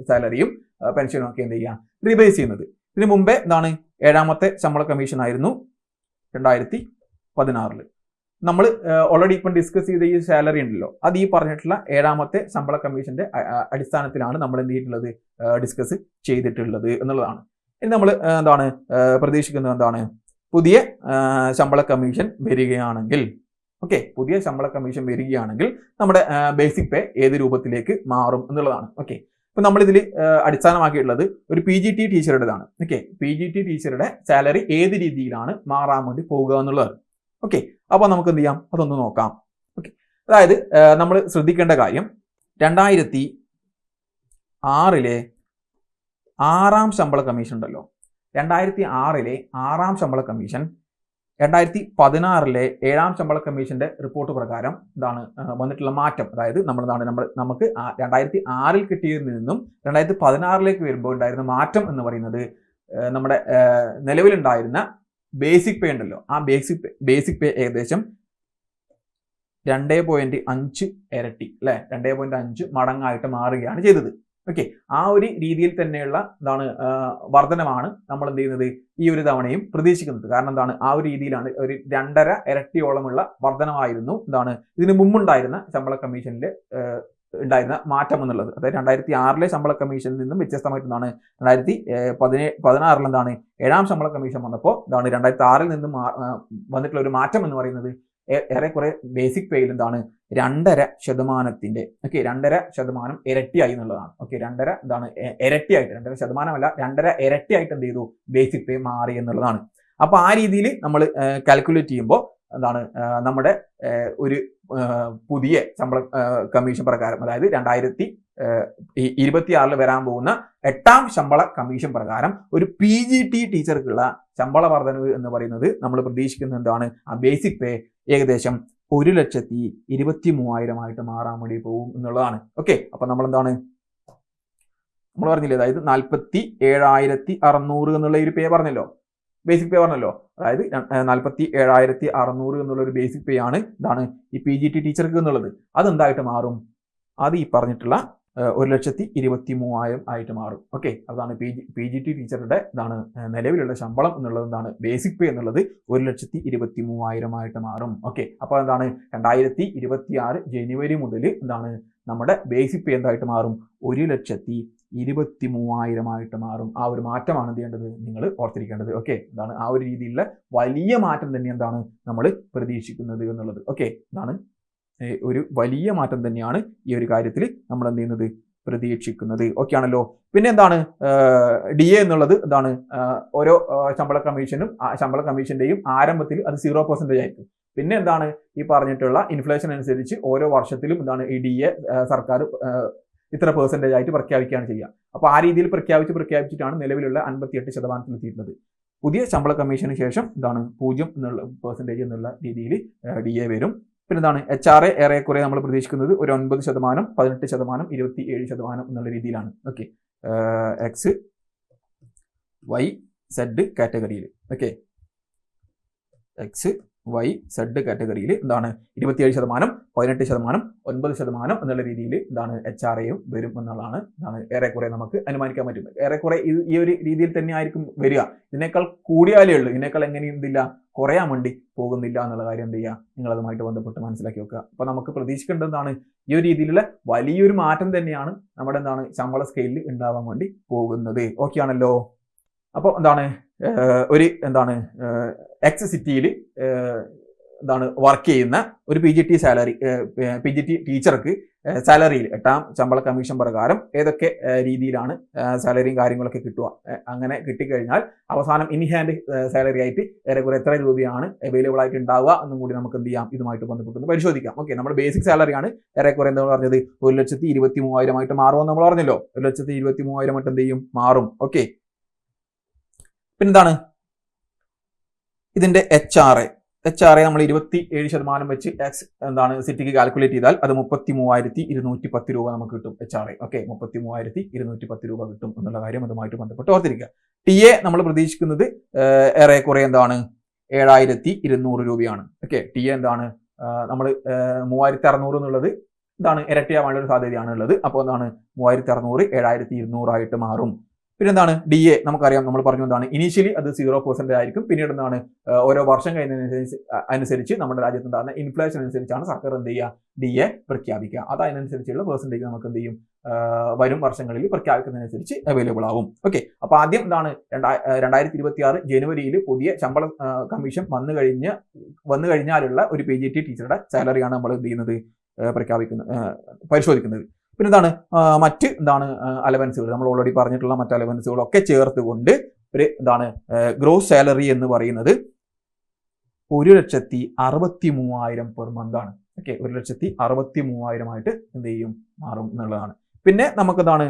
Speaker 1: സാലറിയും പെൻഷനും ഒക്കെ എന്ത് ചെയ്യുക റിവൈസ് ചെയ്യുന്നത്. ഇതിനു മുമ്പേ ഇതാണ് ഏഴാമത്തെ ശമ്പള കമ്മീഷൻ ആയിരുന്നു രണ്ടായിരത്തി പതിനാറിൽ നമ്മൾ ഓൾറെഡി ഇപ്പം ഡിസ്കസ് ചെയ്ത ഈ സാലറി ഉണ്ടല്ലോ. അത് ഈ പറഞ്ഞിട്ടുള്ള ഏഴാമത്തെ ശമ്പള കമ്മീഷന്റെ അടിസ്ഥാനത്തിലാണ് നമ്മൾ എന്ത് ചെയ്തിട്ടുള്ളത് ഡിസ്കസ് ചെയ്തിട്ടുള്ളത് എന്നുള്ളതാണ്. ഇനി നമ്മൾ എന്താണ് പ്രതീക്ഷിക്കുന്നത് എന്താണ്? പുതിയ ശമ്പള കമ്മീഷൻ വരികയാണെങ്കിൽ ഓക്കെ പുതിയ ശമ്പള കമ്മീഷൻ വരികയാണെങ്കിൽ നമ്മുടെ ബേസിക് പേ ഏത് രൂപത്തിലേക്ക് മാറും എന്നുള്ളതാണ്. ഓക്കെ ഇപ്പൊ നമ്മളിതിൽ അടിസ്ഥാനമാക്കിയിട്ടുള്ളത് ഒരു പി ജി ടി ടീച്ചറുടേതാണ്. ഓക്കെ പി ജി ടി ടീച്ചറുടെ സാലറി ഏത് രീതിയിലാണ് മാറാൻ വേണ്ടി പോകുക എന്നുള്ളതാണ് ഓക്കെ അപ്പോൾ നമുക്ക് എന്ത് ചെയ്യാം? അതൊന്ന് നോക്കാം. ഓക്കെ അതായത് നമ്മൾ ശ്രദ്ധിക്കേണ്ട കാര്യം രണ്ടായിരത്തി ആറിലെ ആറാം ശമ്പള കമ്മീഷൻ ഉണ്ടല്ലോ. രണ്ടായിരത്തി ആറിലെ ആറാം ശമ്പള കമ്മീഷൻ രണ്ടായിരത്തി പതിനാറിലെ ഏഴാം ശമ്പള കമ്മീഷന്റെ റിപ്പോർട്ട് പ്രകാരം ഇതാണ് വന്നിട്ടുള്ള മാറ്റം. അതായത് നമ്മൾ എന്താണ് നമ്മൾ നമുക്ക് രണ്ടായിരത്തി ആറിൽ കിട്ടിയതിൽ നിന്നും രണ്ടായിരത്തി പതിനാറിലേക്ക് വരുമ്പോൾ ഉണ്ടായിരുന്ന മാറ്റം എന്ന് പറയുന്നത് നമ്മുടെ നിലവിലുണ്ടായിരുന്ന ബേസിക് പേ ഉണ്ടല്ലോ. ആ ബേസിക് പേ ബേസിക് പേ ഏകദേശം രണ്ടേ പോയിന്റ് അഞ്ച് ഇരട്ടി അല്ലെ? രണ്ടേ പോയിന്റ് അഞ്ച് മടങ്ങായിട്ട് മാറുകയാണ് ചെയ്തത്. ഓക്കെ ആ ഒരു രീതിയിൽ തന്നെയുള്ള എന്താണ് വർധനമാണ് നമ്മൾ എന്ത് ചെയ്യുന്നത് ഈ ഒരു തവണയും പ്രതീക്ഷിക്കുന്നത്. കാരണം എന്താണ്? ആ ഒരു രീതിയിലാണ് ഒരു രണ്ടര ഇരട്ടിയോളമുള്ള വർധനമായിരുന്നു എന്താണ് ഇതിന് മുമ്പുണ്ടായിരുന്ന ശമ്പള കമ്മീഷനിലെ ഉണ്ടായിരുന്ന മാറ്റം എന്നുള്ളത്. അതായത് രണ്ടായിരത്തി ആറിലെ ശമ്പള കമ്മീഷനിൽ നിന്നും വ്യത്യസ്തമായിട്ട് എന്താണ് രണ്ടായിരത്തി പതിനേ പതിനാറിൽ എന്താണ് ഏഴാം ശമ്പള കമ്മീഷൻ വന്നപ്പോൾ എന്താണ് രണ്ടായിരത്തി ആറിൽ നിന്നും വന്നിട്ടുള്ള ഒരു മാറ്റം എന്ന് പറയുന്നത് ഏറെക്കുറെ ബേസിക് പേയിൽ എന്താണ് രണ്ടര ശതമാനത്തിന്റെ ഓക്കെ രണ്ടര ശതമാനം ഇരട്ടിയായി എന്നുള്ളതാണ്. ഓക്കെ രണ്ടര എന്താണ് ഇരട്ടിയായിട്ട് രണ്ടര ശതമാനമല്ല രണ്ടര ഇരട്ടിയായിട്ട് എന്ത് ചെയ്തു? ബേസിക് പേ മാറി എന്നുള്ളതാണ്. അപ്പൊ ആ രീതിയിൽ നമ്മൾ കാൽക്കുലേറ്റ് ചെയ്യുമ്പോൾ എന്താണ് നമ്മുടെ ഒരു പുതിയ ശമ്പള കമ്മീഷൻ പ്രകാരം അതായത് രണ്ടായിരത്തി ഇരുപത്തിയാറിൽ വരാൻ പോകുന്ന എട്ടാം ശമ്പള കമ്മീഷൻ പ്രകാരം ഒരു പി ജി ടി ടീച്ചർക്കുള്ള ശമ്പള വർധനവ് എന്ന് പറയുന്നത് നമ്മൾ പ്രതീക്ഷിക്കുന്നത് എന്താണ്? ആ ബേസിക് പേ ഏകദേശം ഒരു ലക്ഷത്തി ഇരുപത്തി മൂവായിരമായിട്ട് മാറാൻ വേണ്ടി പോകും എന്നുള്ളതാണ്. ഓക്കെ അപ്പൊ നമ്മൾ എന്താണ് നമ്മൾ പറഞ്ഞില്ലേ അതായത് നാൽപ്പത്തി ഏഴായിരത്തി അറുന്നൂറ് എന്നുള്ള ഒരു പേ പറഞ്ഞല്ലോ. ബേസിക് പേ പറഞ്ഞല്ലോ. അതായത് നാൽപ്പത്തി ഏഴായിരത്തി അറുന്നൂറ് എന്നുള്ള ഒരു ബേസിക് പേ ആണ് ഇതാണ് ഈ പി ജി ടി ടീച്ചർക്ക് എന്നുള്ളത്. അതെന്തായിട്ട് മാറും? അത് ഈ പറഞ്ഞിട്ടുള്ള ഒരു ലക്ഷത്തി ഇരുപത്തി മൂവായിരം ആയിട്ട് മാറും. ഓക്കെ അതാണ് P G P G T ടീച്ചറുടെ ഇതാണ് നിലവിലുള്ള ശമ്പളം എന്നുള്ളത് എന്താണ് ബേസിക് പേ എന്നുള്ളത് ഒരു ലക്ഷത്തി ഇരുപത്തി മൂവായിരം ആയിട്ട് മാറും. ഓക്കെ അപ്പോൾ എന്താണ് രണ്ടായിരത്തി ഇരുപത്തി ആറ് ജനുവരി മുതൽ എന്താണ് നമ്മുടെ ബേസിക് പേ എന്തായിട്ട് മാറും ഒരു ലക്ഷത്തി ഇരുപത്തി മൂവായിരമായിട്ട് മാറും. ആ ഒരു മാറ്റമാണ് എന്ത് ചെയ്യേണ്ടത് നിങ്ങൾ ഓർത്തിരിക്കേണ്ടത്. ഓക്കെ എന്താണ് ആ ഒരു രീതിയിലുള്ള വലിയ മാറ്റം തന്നെ എന്താണ് നമ്മൾ പ്രതീക്ഷിക്കുന്നത് എന്നുള്ളത്. ഓക്കെ ഏ, ഒരു വലിയ മാറ്റം തന്നെയാണ് ഈ ഒരു കാര്യത്തിൽ നമ്മൾ എന്ത് ചെയ്യുന്നത്? പ്രതീക്ഷിക്കുന്നത്. ഓക്കെ ആണല്ലോ. പിന്നെ എന്താണ്? ഡി എ എന്നുള്ളത് എന്താണ്? ഓരോ ശമ്പള കമ്മീഷനും ശമ്പള കമ്മീഷന്റെയും ആരംഭത്തിൽ അത് സീറോ പെർസെന്റേജ് ആയിരിക്കും. പിന്നെ എന്താണ്? ഈ പറഞ്ഞിട്ടുള്ള ഇൻഫ്ലേഷൻ അനുസരിച്ച് ഓരോ വർഷത്തിലും എന്താണ്? ഈ ഡി എ സർക്കാർ ഇത്ര പെർസെന്റേജ് ആയിട്ട് പ്രഖ്യാപിക്കുകയാണ് ചെയ്യുക. അപ്പോൾ ആ രീതിയിൽ പ്രഖ്യാപിച്ച് പ്രഖ്യാപിച്ചിട്ടാണ് നിലവിലുള്ള അൻപത്തിയെട്ട് ശതമാനത്തിൽ എത്തിയിട്ടുള്ളത്. പുതിയ ശമ്പള കമ്മീഷന് ശേഷം എന്താണ്? പൂജ്യം എന്നുള്ള പെർസെന്റേജ് എന്നുള്ള രീതിയിൽ ഡി എ വരും. പിന്നെ എന്താണ് എച്ച് ആർ എ ഏറെക്കുറെ നമ്മൾ പ്രതീക്ഷിക്കുന്നത് ഒരു ഒൻപത് ശതമാനം പതിനെട്ട് ശതമാനം ഇരുപത്തി ഏഴ് ശതമാനം എന്നുള്ള രീതിയിലാണ്. ഓക്കെ എക്സ് വൈ സെഡ് കാറ്റഗറിയിൽ ഓക്കെ എക്സ് വൈ സെഡ് കാറ്റഗറിയിൽ എന്താണ് ഇരുപത്തിയേഴ് ശതമാനം പതിനെട്ട് ശതമാനം ഒൻപത് ശതമാനം എന്നുള്ള രീതിയിൽ എന്താണ് എച്ച് ആർ എയും വരും എന്നുള്ളതാണ്. എന്താണ് ഏറെക്കുറെ നമുക്ക് അനുമാനിക്കാൻ പറ്റുന്നത് ഏറെക്കുറെ ഇത് ഈ ഒരു രീതിയിൽ തന്നെ ആയിരിക്കും വരിക. ഇതിനേക്കാൾ കൂടിയാലേ ഉള്ളൂ. ഇതിനേക്കാൾ എങ്ങനെയും എന്തില്ല കുറയാൻ വേണ്ടി പോകുന്നില്ല എന്നുള്ള കാര്യം എന്ത് ചെയ്യുക? നിങ്ങൾ അതുമായിട്ട് ബന്ധപ്പെട്ട് മനസ്സിലാക്കി വെക്കുക. അപ്പൊ നമുക്ക് പ്രതീക്ഷിക്കേണ്ടതാണ് ഈ ഒരു രീതിയിലുള്ള വലിയൊരു മാറ്റം തന്നെയാണ് നമ്മുടെ എന്താണ് ശമ്പള സ്കെയിലിൽ ഉണ്ടാവാൻ വേണ്ടി പോകുന്നത്. ഓക്കെ ആണല്ലോ? അപ്പോൾ എന്താണ്? ഒരു എന്താണ് എക്സ് സിറ്റിയിൽ എന്താണ് വർക്ക് ചെയ്യുന്ന ഒരു P G T salary P G T ടീച്ചർക്ക് സാലറിയിൽ എട്ടാം ശമ്പള കമ്മീഷൻ പ്രകാരം ഏതൊക്കെ രീതിയിലാണ് സാലറിയും കാര്യങ്ങളൊക്കെ കിട്ടുക. അങ്ങനെ കിട്ടിക്കഴിഞ്ഞാൽ അവസാനം ഇൻ ഹാൻഡ് സാലറി ആയിട്ട് ഏറെക്കുറെ എത്ര രൂപയാണ് അവൈലബിൾ ആയിട്ട് ഉണ്ടാവുക എന്നും കൂടി നമുക്ക് എന്ത് ചെയ്യാം ഇതുമായിട്ട് ബന്ധപ്പെട്ടൊന്ന് പരിശോധിക്കാം. ഓക്കെ നമ്മുടെ ബേസിക് സാലറിയാണ് ഏറെക്കുറെ എന്താ പറഞ്ഞത്? ഒരു ലക്ഷത്തി ഇരുപത്തി മൂവായിരമായിട്ട് മാറുമെന്ന് നമ്മൾ പറഞ്ഞല്ലോ ഒരു ലക്ഷത്തി ഇരുപത്തി മൂവായിരമായിട്ട് എന്ത് ചെയ്യും? മാറും. ഓക്കെ പിന്നെന്താണ്? ഇതിന്റെ H R A H R A നമ്മൾ ഇരുപത്തി ഏഴ് ശതമാനം വെച്ച് എക്സ് എന്താണ് സിറ്റിക്ക് കാൽക്കുലേറ്റ് ചെയ്താൽ അത് മുപ്പത്തി മൂവായിരത്തി ഇരുന്നൂറ്റി പത്ത് രൂപ നമുക്ക് കിട്ടും എച്ച് ആർ എ ഓക്കെ മുപ്പത്തി മൂവായിരത്തി ഇരുന്നൂറ്റി പത്ത് രൂപ കിട്ടും എന്നുള്ള കാര്യം അതുമായിട്ട് ബന്ധപ്പെട്ട് ഓർത്തിരിക്കുക. ടി എ നമ്മൾ പ്രതീക്ഷിക്കുന്നത് ഏറെ കുറെ എന്താണ്? ഏഴായിരത്തി ഇരുന്നൂറ് രൂപയാണ്. ഓക്കെ ടി എ എന്താണ്? നമ്മൾ മൂവായിരത്തി അറുന്നൂറ് എന്നുള്ളത് ഇതാണ് ഇരട്ടിയാവാനുള്ള ഒരു സാധ്യതയാണ് ഉള്ളത്. അപ്പോൾ എന്താണ്? മൂവായിരത്തി അറുന്നൂറ് ഏഴായിരത്തി ഇരുന്നൂറായിട്ട് മാറും. പിന്നെ എന്താണ് ഡി എ നമുക്കറിയാം. നമ്മൾ പറഞ്ഞു എന്താണ്? ഇനീഷ്യലി അത് സീറോ പെർസെന്റ് ആയിരിക്കും. പിന്നീട് എന്താണ്? ഓരോ വർഷം കഴിയുന്നതിനനുസരിച്ച് അനുസരിച്ച് നമ്മുടെ രാജ്യത്ത് ഉണ്ടാകുന്ന ഇൻഫ്ലേഷൻ അനുസരിച്ചാണ് സർക്കാർ എന്ത് ചെയ്യുക? ഡി എ പ്രഖ്യാപിക്കുക. അത് അതിനനുസരിച്ചുള്ള പെർസെന്റേജ് നമുക്ക് എന്ത് ചെയ്യും? വരും വർഷങ്ങളിൽ പ്രഖ്യാപിക്കുന്നതിനനുസരിച്ച് അവൈലബിൾ ആവും. ഓക്കെ അപ്പോൾ ആദ്യം എന്താണ്? രണ്ടായിരത്തി ഇരുപത്തി ആറ് ജനുവരിയിൽ പുതിയ ശമ്പള കമ്മീഷൻ വന്നു കഴിഞ്ഞ് വന്നു കഴിഞ്ഞാലുള്ള ഒരു പി ജി ടി ടീച്ചറുടെ സാലറിയാണ് നമ്മൾ എന്ത് ചെയ്യുന്നത്? പ്രഖ്യാപിക്കുന്നത് പരിശോധിക്കുന്നത്. പിന്നെ എന്താണ് മറ്റ് എന്താണ് അലവൻസുകൾ നമ്മൾ ഓൾറെഡി പറഞ്ഞിട്ടുള്ള മറ്റ് അലവൻസുകളൊക്കെ ചേർത്തുകൊണ്ട് ഒരു എന്താണ് ഗ്രോസ് സാലറി എന്ന് പറയുന്നത് ഒരു ലക്ഷത്തി അറുപത്തി മൂവായിരം പെർ മന്ത് ആണ്. ഓക്കെ ഒരു ലക്ഷത്തി അറുപത്തി മൂവായിരമായിട്ട് എന്ത് ചെയ്യും? മാറും എന്നുള്ളതാണ്. പിന്നെ നമുക്കെന്താണ്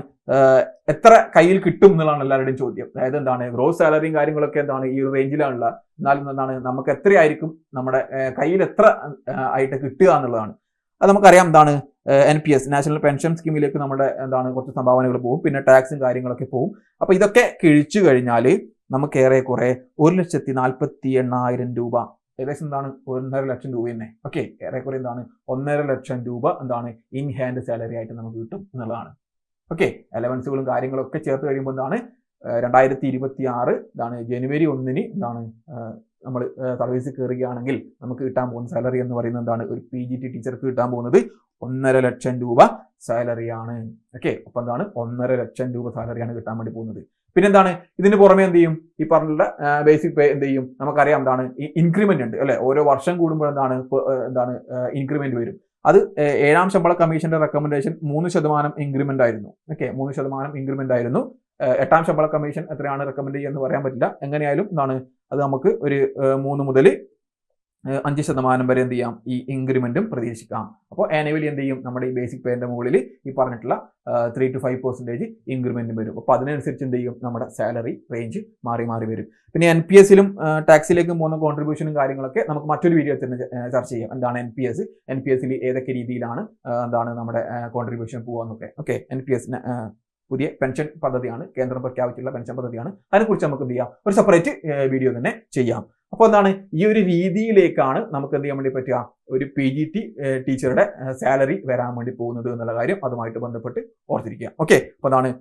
Speaker 1: എത്ര കയ്യിൽ കിട്ടും എന്നുള്ളതാണ് എല്ലാവരുടെയും ചോദ്യം. അതായത് എന്താണ് ഗ്രോസ് സാലറിയും കാര്യങ്ങളൊക്കെ എന്താണ് ഈ റേഞ്ചിലാണുള്ള എന്നാലും എന്താണ് നമുക്ക് എത്രയായിരിക്കും നമ്മുടെ കയ്യിൽ എത്ര ആയിട്ട് കിട്ടുക എന്നുള്ളതാണ്. അത് നമുക്കറിയാം എന്താണ് N P S national pension സ്കീമിലേക്ക് നമ്മുടെ എന്താണ് കുറച്ച് സംഭാവനകൾ പോകും. പിന്നെ ടാക്സും കാര്യങ്ങളൊക്കെ പോകും. അപ്പൊ ഇതൊക്കെ കിഴിച്ചു കഴിഞ്ഞാൽ നമുക്ക് കുറെ ഒരു ലക്ഷത്തി നാൽപ്പത്തി എണ്ണായിരം രൂപ ഏകദേശം എന്താണ് ഒന്നര ലക്ഷം രൂപ തന്നെ. ഓക്കെ ഏറെക്കുറെ എന്താണ് ഒന്നര ലക്ഷം രൂപ എന്താണ് ഇൻ ഹാൻഡ് സാലറി ആയിട്ട് നമുക്ക് കിട്ടും എന്നുള്ളതാണ്. ഓക്കെ അലവൻസുകളും കാര്യങ്ങളൊക്കെ ചേർത്ത് കഴിയുമ്പോൾ എന്താണ് രണ്ടായിരത്തി ഇരുപത്തി ആറ് എന്താണ് ജനുവരി ഒന്നിന് എന്താണ് നമ്മൾ സർവീസിൽ കയറുകയാണെങ്കിൽ നമുക്ക് കിട്ടാൻ പോകുന്ന സാലറി എന്ന് പറയുന്നത് എന്താണ്? ഒരു പി ജി ടി ടീച്ചർക്ക് കിട്ടാൻ പോകുന്നത് ഒന്നര ലക്ഷം രൂപ സാലറിയാണ് ഓക്കെ അപ്പൊ എന്താണ്? ഒന്നര ലക്ഷം രൂപ സാലറിയാണ് കിട്ടാൻ വേണ്ടി പോകുന്നത്. പിന്നെ എന്താണ് ഇതിന് പുറമെ എന്ത് ചെയ്യും? ഈ പറഞ്ഞുള്ള ബേസിക് പേ എന്ത് ചെയ്യും? നമുക്കറിയാം എന്താണ്? ഈ ഇൻക്രിമെന്റ് ഉണ്ട് അല്ലെ? ഓരോ വർഷം കൂടുമ്പോൾ എന്താണ്? എന്താണ്? ഇൻക്രിമെന്റ് വരും. അത് ഏഴാം ശമ്പള കമ്മീഷന്റെ റെക്കമെൻഡേഷൻ മൂന്ന് ശതമാനം ഇൻക്രിമെന്റ് ആയിരുന്നു. ഓക്കെ മൂന്ന് ശതമാനം ഇൻക്രിമെന്റ് ആയിരുന്നു. എട്ടാം ശമ്പള കമ്മീഷൻ എത്രയാണ് റെക്കമെൻഡ് ചെയ്യുന്നത് പറയാൻ പറ്റില്ല. എങ്ങനെയായാലും എന്താണ് അത് നമുക്ക് ഒരു മൂന്ന് മുതൽ അഞ്ച് ശതമാനം വരെ എന്ത് ചെയ്യാം? ഈ ഇൻക്രിമെന്റും പ്രതീക്ഷിക്കാം. അപ്പോൾ ആനുവലി എന്ത് ചെയ്യും? നമ്മുടെ ഈ ബേസിക് പേന്റെ മുകളിൽ ഈ പറഞ്ഞിട്ടുള്ള ത്രീ ടു ഫൈവ് പെർസെന്റേജ് ഇൻക്രിമെന്റും വരും. അപ്പോൾ അതിനനുസരിച്ച് എന്ത് ചെയ്യും? നമ്മുടെ സാലറി റേഞ്ച് മാറി മാറി വരും. പിന്നെ എൻ പി എസിലും ടാക്സിലേക്കും പോകുന്ന കോൺട്രിബ്യൂഷനും കാര്യങ്ങളൊക്കെ നമുക്ക് മറ്റൊരു വീഡിയോ തന്നെ ചർച്ച ചെയ്യാം. എന്താണ് N P S N P എസിൽ ഏതൊക്കെ രീതിയിലാണ് എന്താണ് നമ്മുടെ കോൺട്രിബ്യൂഷൻ പോകാന്നൊക്കെ ഓക്കെ എൻ പി എസിന് പുതിയ പെൻഷൻ പദ്ധതിയാണ് കേന്ദ്രം പ്രഖ്യാപിച്ചിട്ടുള്ള പെൻഷൻ പദ്ധതിയാണ്. അതിനെക്കുറിച്ച് നമുക്ക് എന്ത് ചെയ്യാം? ഒരു സെപ്പറേറ്റ് വീഡിയോ തന്നെ ചെയ്യാം. അപ്പോൾ എന്താണ്? ഈ ഒരു രീതിയിലേക്കാണ് നമുക്ക് എന്ത് ചെയ്യാൻ വേണ്ടി പറ്റുക? ഒരു പി ജി ടി ടീച്ചറുടെ സാലറി വരാൻ വേണ്ടി പോകുന്നത് എന്നുള്ള കാര്യം അതുമായിട്ട് ബന്ധപ്പെട്ട് ഓർത്തിരിക്കുക. ഓക്കെ അപ്പോൾ അതാണ്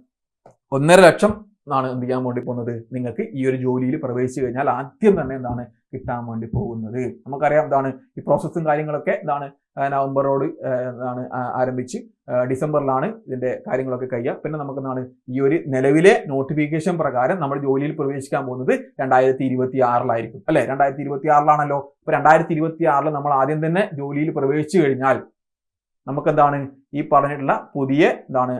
Speaker 1: ഒന്നര ലക്ഷം ആണ് എന്ത് ചെയ്യാൻ വേണ്ടി പോകുന്നത്? നിങ്ങൾക്ക് ഈ ഒരു ജോലിയിൽ പ്രവേശിച്ചു കഴിഞ്ഞാൽ ആദ്യം തന്നെ എന്താണ് കിട്ടാൻ വേണ്ടി പോകുന്നത്. നമുക്കറിയാം എന്താണ് ഈ പ്രോസസ്സും കാര്യങ്ങളൊക്കെ എന്താണ് നവംബറോട് എന്താണ് ആരംഭിച്ച് ഡിസംബറിലാണ് ഇതിന്റെ കാര്യങ്ങളൊക്കെ കഴിയുക. പിന്നെ നമുക്ക് എന്താണ് ഈ ഒരു നിലവിലെ നോട്ടിഫിക്കേഷൻ പ്രകാരം നമ്മൾ ജോലിയിൽ പ്രവേശിക്കാൻ പോകുന്നത് രണ്ടായിരത്തി ഇരുപത്തി ആറിലായിരിക്കും അല്ലെ? രണ്ടായിരത്തി ഇരുപത്തി ആറിലാണല്ലോ ഇപ്പൊ രണ്ടായിരത്തി ഇരുപത്തി ആറിൽ നമ്മൾ ആദ്യം തന്നെ ജോലിയിൽ പ്രവേശിച്ചു കഴിഞ്ഞാൽ നമുക്കെന്താണ് ഈ പറഞ്ഞിട്ടുള്ള പുതിയ എന്താണ്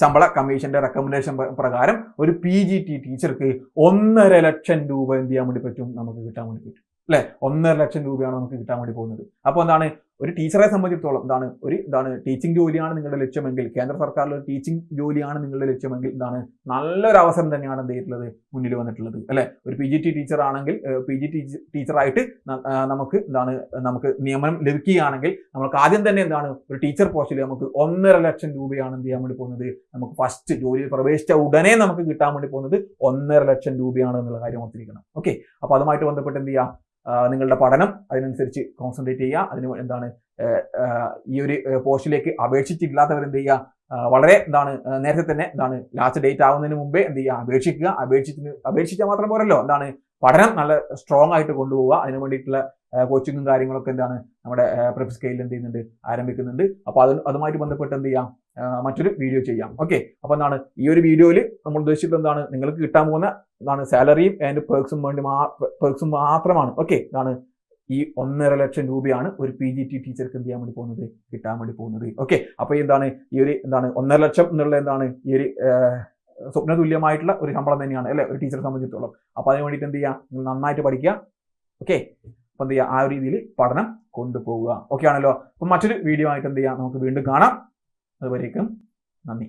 Speaker 1: ശമ്പള കമ്മീഷന്റെ റെക്കമെൻഡേഷൻ പ്രകാരം ഒരു പി ജി ടി ടീച്ചർക്ക് ഒന്നര ലക്ഷം രൂപ എന്ത് ചെയ്യാൻ വേണ്ടി പറ്റും? നമുക്ക് കിട്ടാൻ വേണ്ടി പറ്റും. അല്ലെ? ഒന്നര ലക്ഷം രൂപയാണ് നമുക്ക് കിട്ടാൻ വേണ്ടി പോകുന്നത്? അപ്പോൾ എന്താണ്? ഒരു ടീച്ചറെ സംബന്ധിച്ചിടത്തോളം ഇതാണ് ഒരു ഇതാണ് ടീച്ചിങ് ജോലിയാണ് നിങ്ങളുടെ ലക്ഷ്യമെങ്കിൽ കേന്ദ്ര സർക്കാരിൽ ഒരു ടീച്ചിങ് ജോലിയാണ് നിങ്ങളുടെ ലക്ഷ്യമെങ്കിൽ ഇതാണ് നല്ലൊരു അവസരം തന്നെയാണ് എന്ത് ചെയ്തിട്ടുള്ളത്? മുന്നിൽ വന്നിട്ടുള്ളത് അല്ലെ? ഒരു പി ജി ടി ടീച്ചർ ആണെങ്കിൽ പി ജി ടീച്ചറായിട്ട് നമുക്ക് എന്താണ് നമുക്ക് നിയമനം ലഭിക്കുകയാണെങ്കിൽ നമുക്ക് ആദ്യം തന്നെ എന്താണ് ഒരു ടീച്ചർ പോസ്റ്റിൽ നമുക്ക് ഒന്നര ലക്ഷം രൂപയാണ് എന്ത് ചെയ്യാൻ വേണ്ടി പോകുന്നത്? നമുക്ക് ഫസ്റ്റ് ജോലിയിൽ പ്രവേശിച്ച ഉടനെ നമുക്ക് കിട്ടാൻ വേണ്ടി പോകുന്നത് ഒന്നര ലക്ഷം രൂപയാണ് എന്നുള്ള കാര്യം ഓർത്തിരിക്കണം. ഓക്കെ അപ്പൊ അതുമായിട്ട് ബന്ധപ്പെട്ട് എന്ത് ചെയ്യാം? നിങ്ങളുടെ പഠനം അതിനനുസരിച്ച് കോൺസെൻട്രേറ്റ് ചെയ്യുക. അതിന് എന്താണ് ഈ ഒരു പോസ്റ്റിലേക്ക് അപേക്ഷിച്ചിട്ടില്ലാത്തവർ എന്ത് ചെയ്യുക വളരെ എന്താണ് നേരത്തെ തന്നെ എന്താണ് ലാസ്റ്റ് ഡേറ്റ് ആവുന്നതിന് മുമ്പേ എന്ത് ചെയ്യുക? അപേക്ഷിക്കുക. അപേക്ഷിച്ച് അപേക്ഷിച്ചാൽ മാത്രം പോരല്ലോ. എന്താണ് പഠനം നല്ല സ്ട്രോങ് ആയിട്ട് കൊണ്ടുപോവുക. അതിന് വേണ്ടിയിട്ടുള്ള കോച്ചിങ്ങും കാര്യങ്ങളൊക്കെ എന്താണ് നമ്മുടെ പ്രിപ്പ് സ്കെയിലിൽ എന്ത് ചെയ്യുന്നുണ്ട് ആരംഭിക്കുന്നുണ്ട്. അപ്പോൾ അത് അതുമായിട്ട് ബന്ധപ്പെട്ട് എന്ത് ചെയ്യാം? മറ്റൊരു വീഡിയോ ചെയ്യാം. ഓക്കെ അപ്പോൾ എന്താണ്? ഈ ഒരു വീഡിയോയിൽ നമ്മൾ ഉദ്ദേശിച്ചത് എന്താണ്? നിങ്ങൾക്ക് കിട്ടാൻ പോകുന്ന എന്താണ്? സാലറിയും ആൻഡ് പേഴ്സും വേണ്ടി മാ പേഴ്സും മാത്രമാണ്. ഓക്കെ ഇതാണ് ഈ ഒന്നര ലക്ഷം രൂപയാണ് ഒരു പി ജി ടി ടീച്ചർക്ക് എന്ത് ചെയ്യാൻ വേണ്ടി പോകുന്നത്? കിട്ടാൻ വേണ്ടി പോകുന്നത്. ഓക്കെ അപ്പോൾ എന്താണ്? ഈ ഒരു എന്താണ്? ഒന്നര ലക്ഷം എന്നുള്ള എന്താണ്? ഈ ഒരു സ്വപ്ന തുല്യമായിട്ടുള്ള ഒരു ശമ്പളം തന്നെയാണ് അല്ലെ? ഒരു ടീച്ചറെ സംബന്ധിച്ചിടത്തോളം. അപ്പോൾ അതിന് വേണ്ടിയിട്ട് എന്ത് ചെയ്യുക നിങ്ങൾ നന്നായിട്ട് പഠിക്കുക. ഓക്കെ അപ്പൊ എന്ത് ചെയ്യുക ആ ഒരു രീതിയിൽ പഠനം കൊണ്ടുപോവുക. ഓക്കെ ആണല്ലോ? അപ്പം മറ്റൊരു വീഡിയോ ആയിട്ട് എന്ത് ചെയ്യാം? നമുക്ക് വീണ്ടും കാണാം. അതുവരേക്കും നന്ദി.